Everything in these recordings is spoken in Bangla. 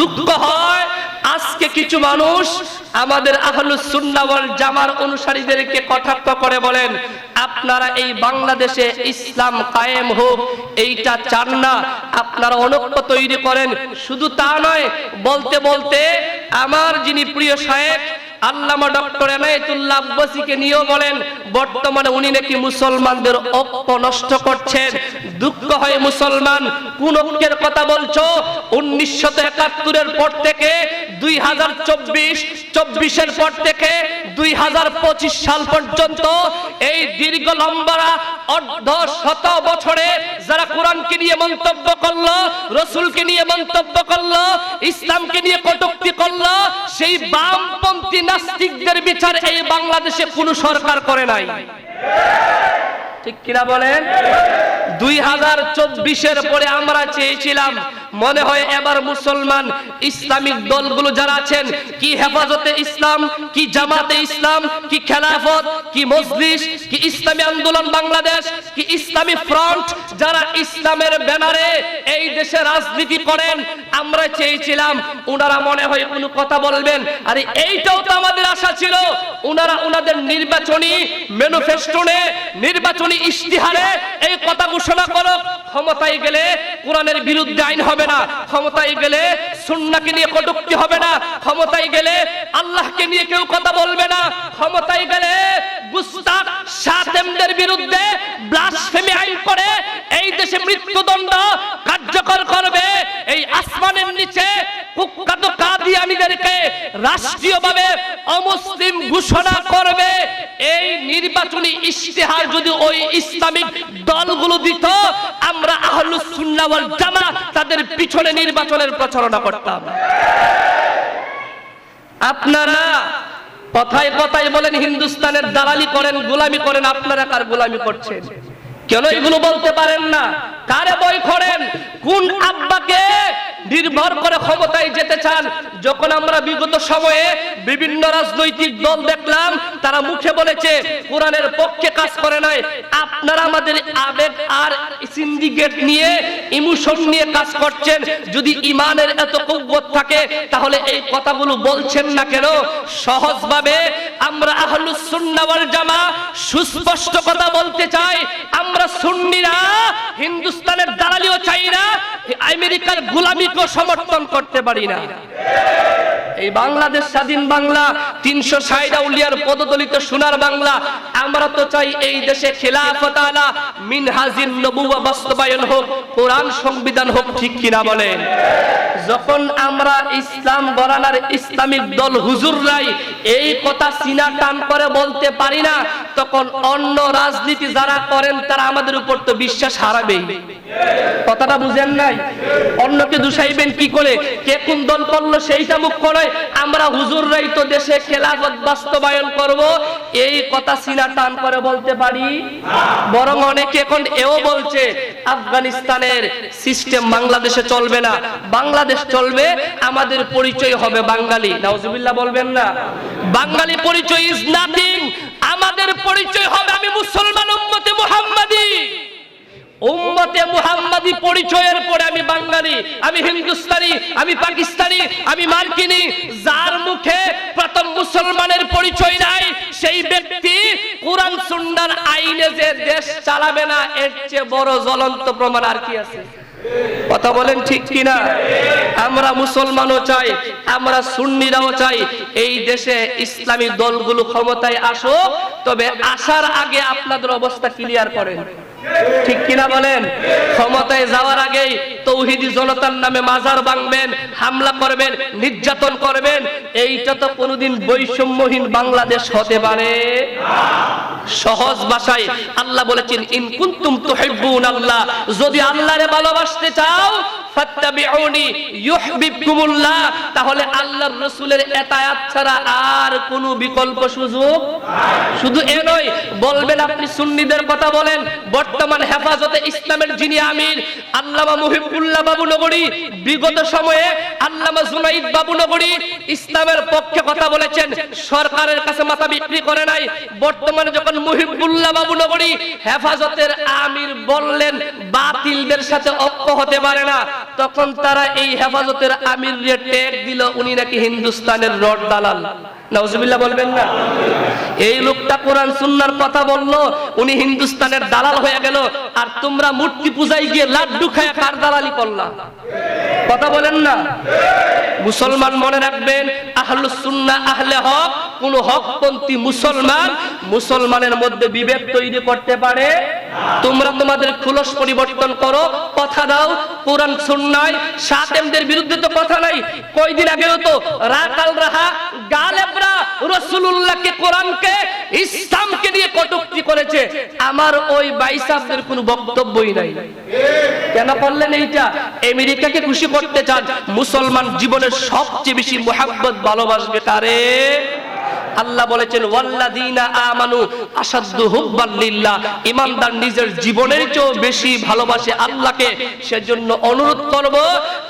দুঃখ হয়, আজকে কিছু মানুষ আমাদের আহলুস সুন্নাওয়াল জামার অনুসারীদেরকে কটাক্ষ করে বলেন, আপনারা এই বাংলাদেশে ইসলাম কায়েম হোক, এইটা চান না, আপনারা অনক্য তৈরি করেন। শুধু তা নয়, বলতে বলতে আমার যিনি প্রিয় শায়েখ আল্লামা ডক্টর এনায়েতুল্লাহ আব্বাসীকে নিয়েও বলেন, বর্তমানে উনি নাকি মুসলমানদের ঐক্য নষ্ট করছেন। দুঃখ হয় মুসলমান কোন ঐক্যের কথা বলছো? উনিশশো একাত্তরের পর থেকে, দুই হাজার চব্বিশ, চব্বিশের পর থেকে দুই হাজার পঁচিশ সাল পর্যন্ত এই দীর্ঘ লম্বা অর্ধ শত বছরে যারা কোরআনকে নিয়ে মন্তব্য করল, রসুলকে নিয়ে মন্তব্য করল, ইসলামকে নিয়ে কটুক্তি করল, সেই বামপন্থী নাস্তিকদের বিচার এই বাংলাদেশে কোন সরকার করে নাই। ঠিক কিনা বলেন? দুই হাজার চব্বিশের পরে আমরা চেয়েছিলাম মনে হয় এবার মুসলমান ইসলামিক দলগুলো যারা আছেন, কি হেফাজতে ইসলাম, কি জামাতে ইসলাম, কি খেলাফত, কি মজলিস, কি ইসলামী আন্দোলন বাংলাদেশ, কি ইসলামী ফ্রন্ট, যারা ইসলামের ব্যানারে এই দেশে রাজনীতি করেন, আমরা চেয়েছিলাম ওনারা মনে হয় কোনো কথা বলবেন। আরে এইটাও তো আমাদের আশা ছিল। ওনারা ওনাদের নির্বাচনী ম্যানিফেস্টোনে, নির্বাচনী ইশতিহারে এই কথা ঘোষণা করো। ক্ষমতায় গেলে কোরআনের বিরুদ্ধে আইন হবে না। ক্ষমতায় গেলে সুন্নাকে নিয়ে কটুক্তি হবে না। ক্ষমতায় গেলে আল্লাহকে নিয়ে কেউ কথা বলবে না। ক্ষমতায় গেলে গুস্তাখ, সাতেমদের বিরুদ্ধে ব্লাসফেমি আইন করে। এই দেশে মৃত্যুদণ্ড কার্যকর করবে। এই আসমানের নিচে রাষ্ট্রীয়ভাবে অমুসলিম ঘোষণা করবে, এই নির্বাচনী ইশতেহার যদি ওই ইসলামিক দলগুলো দিত, আমরা আহলুস জামা তাদের পিছনে নির্বাচনের প্রচারণা করতাম। আপনারা কথায় কথায় বলেন, হিন্দুস্তানের দালালি করেন, গোলামি করেন, আপনারা কার গোলামি করছেন? কেন এগুলো বলতে পারেন না? কারে বই করেন কোন আব্বাকে নির্ভর করে ক্ষমতায় যেতে চান। যখন আমরা বিগত সময়ে বিভিন্ন রাজনৈতিক দল দেখলাম, তারা মুখে বলেছে, কোরআনের পক্ষে কাজ করে নাই। আপনারা আমাদের আবেগ আর সিন্ডিকেট নিয়ে ইমোশন নিয়ে কাজ করছেন। যদি ইমানের এত কৌবত থাকে, তাহলে এই কথাগুলো বলছেন না কেন? সহজভাবে আমরা আহলুস সুন্নাহ জামা সুস্পষ্ট কথা বলতে চাই। আমরা সুন্নিরা হিন্দুস্তানের আমেরিকার গোলামিকেও সমর্থন করতে পারি না। এই বাংলাদেশ, স্বাধীন বাংলা, তিনশো ষাট আউলিয়ার পদদলিত সোনার বাংলা, আমরা তো চাই এই দেশে খেলাফত আলা মিনহাজিন নবুয়া বাস্তবায়ন হোক, কোরআন সংবিধান হোক, ঠিক কিনা বলেন? যখন আমরা ইসলাম গড়ানার ইসলামিক দল হুজুররাই এই কথা সিনা টান করে বলতে পারি না, তখন অন্য রাজনীতি যারা করেন, তারা আমাদের উপর তো বিশ্বাস হারাবেই। কথাটা বুঝেন নাই? অন্যকে দুষাইবেন কি করে? কে কোন দল করল সেইটা মুখ্য নয় আমরা হুজুররাই তো দেশে খেলাফত বাস্তবায়ন করব, এই কথা সিনা টান করে বলতে পারি? বরং অনেকে এখন এও বলছে, আফগানিস্তানের সিস্টেম বাংলাদেশে চলবে না। বাংলাদেশ চলবে, আমাদের পরিচয় হবে বাঙালি। নাউজুবিল্লাহ বলবেন না। বাঙালি পরিচয় ইজ নাথিং আমাদের পরিচয় হবে আমি মুসলমান উম্মতে মুহাম্মাদি। উম্মতে মুহাম্মাদি পরিচয়ের পরে আমি বাঙালি। আমি হিন্দুস্তানি, আমি পাকিস্তানি, আমি মার্কিনি। যার মুখে প্রথম মুসলমানের পরিচয় নাই, সেই ব্যক্তি কোরআন সুন্নার আইনে যে দেশ চালাবে না, এর চেয়ে বড় জ্বলন্ত প্রমাণ আর কি আছে? কথা বলেন ঠিক কিনা? আমরা মুসলমানও চাই, আমরা সুন্নিরাও চাই, এই দেশে ইসলামী দলগুলো ক্ষমতায় আসো তবে আসার আগে আপনাদের অবস্থা ক্লিয়ার করেন। ঠিক কিনা বলেন? ক্ষমতায় যাওয়ার আগেই তৌহিদি জনতার নামে মাজার ভাঙবেন, হামলা করবেন, নির্যাতন করবেন, এইটা তো কোনোদিন বৈষম্যহীন বাংলাদেশ হতে পারে। সহজ ভাষায় আল্লাহ বলেছেন, ইন কুনতুম তুহিব্বুন আল্লাহ যদি আল্লাহরে ভালোবাসতে চাও তাহলে আল্লাহর রাসূলের এতায়াত ছাড়া আর কোনো বিকল্প সুযোগ শুধু এ নয়, বলবেন আপনি সুন্নিদের কথা বলেন। বর্তমান হেফাজতে ইসলামের যিনি আমির, আল্লামা মুহিবুল্লাহ বাবু নগরী, বিগত সময়ে আল্লামা জুনাইদ বাবু নগরী ইসলামের পক্ষে কথা বলেছেন, সরকারের কাছে মাথা বিক্রি করে নাই। বর্তমানে যখন মুহিবুল্লাহ বাবু নগরী হেফাজতের আমির বললেন, বাতিলদের সাথে ঐক্য হতে পারে না। তখন তারা এই হেফাজতের আমির ট্যাগ দিল, উনি নাকি হিন্দুস্তানের রড দালাল। এই লোকটা কোরআন সুন্নার কথা বলল, উনি হিন্দুস্তানের দালাল হয়ে গেল, আর তোমরা মূর্তি গিয়ে লাড্ডু খায় কার দালালি কথা বলেন না? মুসলমান মনে রাখবেন আহলুস সুন্নাহ আহলে হক, কোন হকপন্থী মুসলমান মুসলমানের মধ্যে বিভেদ তৈরি করতে পারে তোমরা তোমাদের খুলস পরিবর্তন করো, কথা দাও, কোরআন, সুন্নায়, সাতেমদের বিরুদ্ধে তো কথা নাই। কয়দিন আগেও তো রাকাল রাহা গালেবরা রাসূলুল্লাহকে, কোরআনকে, ইসলামকে দিয়ে কটূক্তি করেছে। আমার ওই বাইসাবদের কোনো বক্তব্যই নাই। কেন করলেন এইটা? আমেরিকাকে খুশি করতে চান। মুসলমান জীবনের সবচেয়ে বেশি মোহাব্বত, ভালোবাসবে কারে? আল্লাহ বলেছেন, ওয়াল্লাযীনা আমানু আসাদ্দু হুব্বান লিল্লাহ। ইমানদার নিজের জীবনের চেয়েও বেশি ভালোবাসে আল্লাহকে। সেজন্য অনুরোধ করব,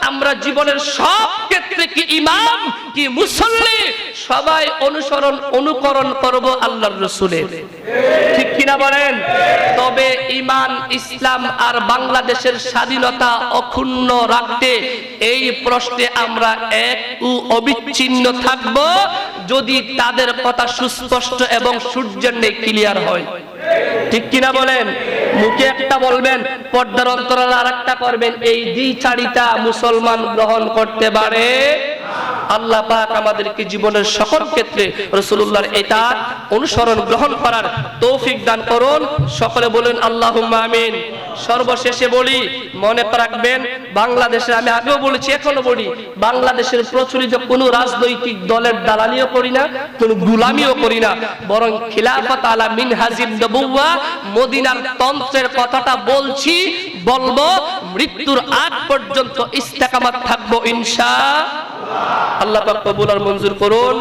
আমরা জীবনের সব ক্ষেত্রে কি ইমাম, কি মুসল্লি, সবাই অনুসরণ, অনুকরণ করব আল্লাহর ঠিক কিনা বলেন? তবে ইমান, ইসলাম আর বাংলাদেশের স্বাধীনতা অক্ষুণ্ণ রাখতে এই প্রশ্নে আমরা এক ও অবিচ্ছিন্ন থাকব। যদি তাদের কথা সুস্পষ্ট এবং সূর্যের নেই ক্লিয়ার হয়। ঠিক কিনা বলেন? মুখে একটা বলবেন, পর্দার অন্তরাল আর একটা করবেন, এই দ্বিচারিতা মুসলমান গ্রহণ করতে পারে আল্লাহ পাক আমাদেরকে জীবনের সকল ক্ষেত্রে রসুল্লাহর এটা অনুসরণ গ্রহণ করার তৌফিক দান করুন। সকলে বলুন আল্লাহ আমিন। সর্বশেষে বলি, মনে রাখবেন বাংলাদেশে আমি আগেও বলেছি এখনও বলি, বাংলাদেশের প্রচলিত কোনো রাজনৈতিক দলের দালালিও করি না, কোনো গুলামিও করি না। বরং খিলাফত আলা মিনহাজিন নবুয়া মদিনার তন্ত্রের কথাটা বলছি, বলব, মৃত্যুর আগ পর্যন্ত ইস্তেকামাত থাকব ইনশা আল্লাহ পাক কবুল আর মঞ্জুর করুন।